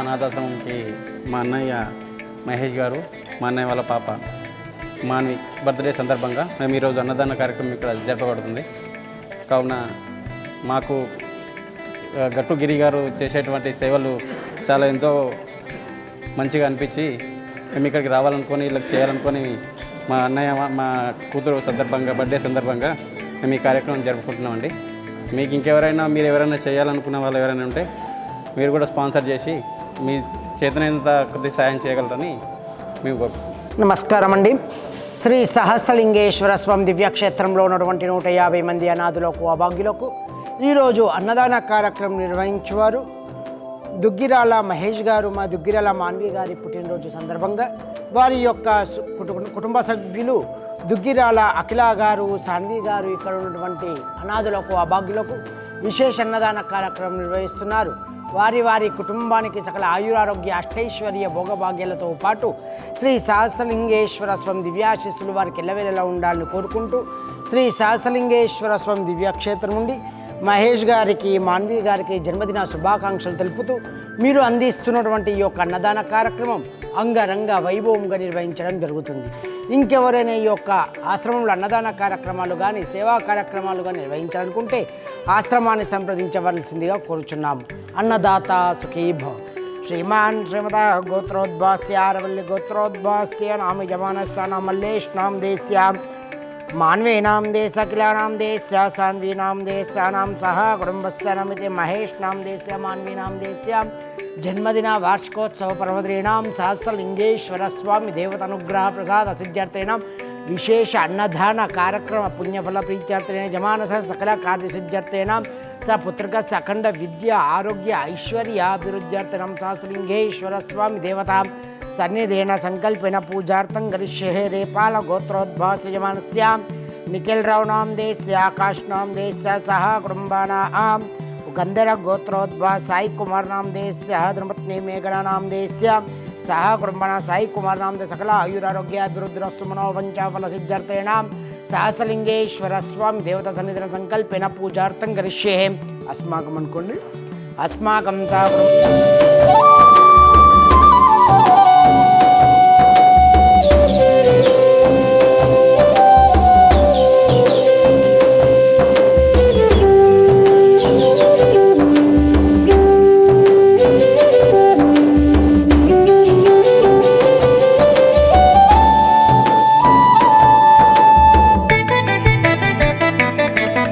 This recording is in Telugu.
అనాథాశ్రమంకి మా అన్నయ్య మహేష్ గారు మా అన్నయ్య వాళ్ళ పాప మాన్వి బర్త్డే సందర్భంగా మేము ఈరోజు అన్నదాన కార్యక్రమం ఇక్కడ జరపబడుతుంది. కావున మాకు గట్టుగిరి గట్టు గారు చేసేటువంటి సేవలు చాలా ఎంతో మంచిగా అనిపించి మేము ఇక్కడికి రావాలనుకొని ఇలా చేయాలనుకొని మా అన్నయ్య మా కూతురు సందర్భంగా బర్త్డే సందర్భంగా మేము ఈ కార్యక్రమం జరుపుకుంటున్నామండి. మీకు ఇంకెవరైనా మీరు ఎవరైనా చేయాలనుకున్న వాళ్ళు ఎవరైనా ఉంటే మీరు కూడా స్పాన్సర్ చేసి మీ చేతనైనంత కొద్ది సాయం చేయగలరని మేము కోరుకుంటున్నాం. నమస్కారం అండి. శ్రీ సహస్రలింగేశ్వర స్వామి దివ్యక్షేత్రంలో ఉన్నటువంటి నూట యాభై మంది అనాథులకు అభాగ్యులకు ఈరోజు అన్నదాన కార్యక్రమం నిర్వహించేవారు దుగ్గిరాల మహేష్ గారు. మా దుగ్గిరాల మాన్వి గారి పుట్టినరోజు సందర్భంగా వారి యొక్క కుటుంబ సభ్యులు దుగ్గిరాల అఖిల గారు సాన్వి గారు ఇక్కడ ఉన్నటువంటి అనాథులకు అభాగ్యులకు విశేష అన్నదాన కార్యక్రమం నిర్వహిస్తున్నారు. వారి వారి కుటుంబానికి సకల ఆయురారోగ్య అష్టైశ్వర్య భోగభాగ్యాలతో పాటు శ్రీ సహస్రలింగేశ్వర స్వామి దివ్యాశిస్సులు వారికి ఎల్లవేళలా ఉండాలని కోరుకుంటూ శ్రీ సహస్రలింగేశ్వర స్వామి దివ్యక్షేత్రం నుండి మహేష్ గారికి మాన్వి గారికి జన్మదిన శుభాకాంక్షలు తెలుపుతూ మీరు అందిస్తున్నటువంటి ఈ యొక్క అన్నదాన కార్యక్రమం అంగరంగ వైభవంగా నిర్వహించడం జరుగుతుంది. ఇంకెవరైనా ఈ యొక్క ఆశ్రమంలో అన్నదాన కార్యక్రమాలు కానీ సేవా కార్యక్రమాలు కానీ నిర్వహించాలనుకుంటే ఆశ్రమాన్ని సంప్రదించవలసిందిగా కోరుచున్నాము అన్నదాత సుఖీభవ శ్రీమాన్ శ్రీమత గోత్రోద్భాస్య అరవల్లి గోత్రోద్భాస్య నామ యమానస్థానం మల్లేష్ణాం దేశ్యాం మాన్వేనాం దేశ కిలానాం దేశ సాన్వీనాం దేశానాం సహ కుటుంబస్థానమితి మహేష్నాం దేశ మాన్వీనాం దేశ్యాం జన్మదిన వార్షికోత్సవ పర్వద్రీణాం సహస్రలింగేశ్వర స్వామి దేవతనుగ్రహ ప్రసాద సిద్ధ్యర్థేనాం విశేష అన్నదాన కార్యక్రమ పుణ్యఫల ప్రీత్యర్థేన జమానస సకల కార్యసిద్ధ్యర్థేనాం స పుత్రిక సఖండ విద్య ఆరోగ్య ఐశ్వర్యాభివృద్ధ్యర్థనం సహస్రలింగేశ్వర స్వామి దేవతాం సన్నిధేన సంకల్పేన పూజార్థం గరిష్యే రేపాల గోత్రోద్భాసయమానస్యాం నిఖిల్ రావు నాం దేశ్య ఆకాశ్ దేశ్య సహ కుటుంబానాం. గంధర గోత్రోద్భా సాయి కుమార్ నాం దేశ్య ధర్మపత్ని మేఘనా నాం దేశ్య సహ కుటుంబన సాయి కుమార్ నాం దే సకల ఆయురారోగ్యాభివృద్ధిరస్తు మనోవంచాఫల సిద్ధార్థేణ సహస్రలింగేశ్వర స్వామి దేవత సన్నిధిన సంకల్పేన పూజార్థం గరిష్యే అస్మాకం అనుకోండి అస్మాకం తా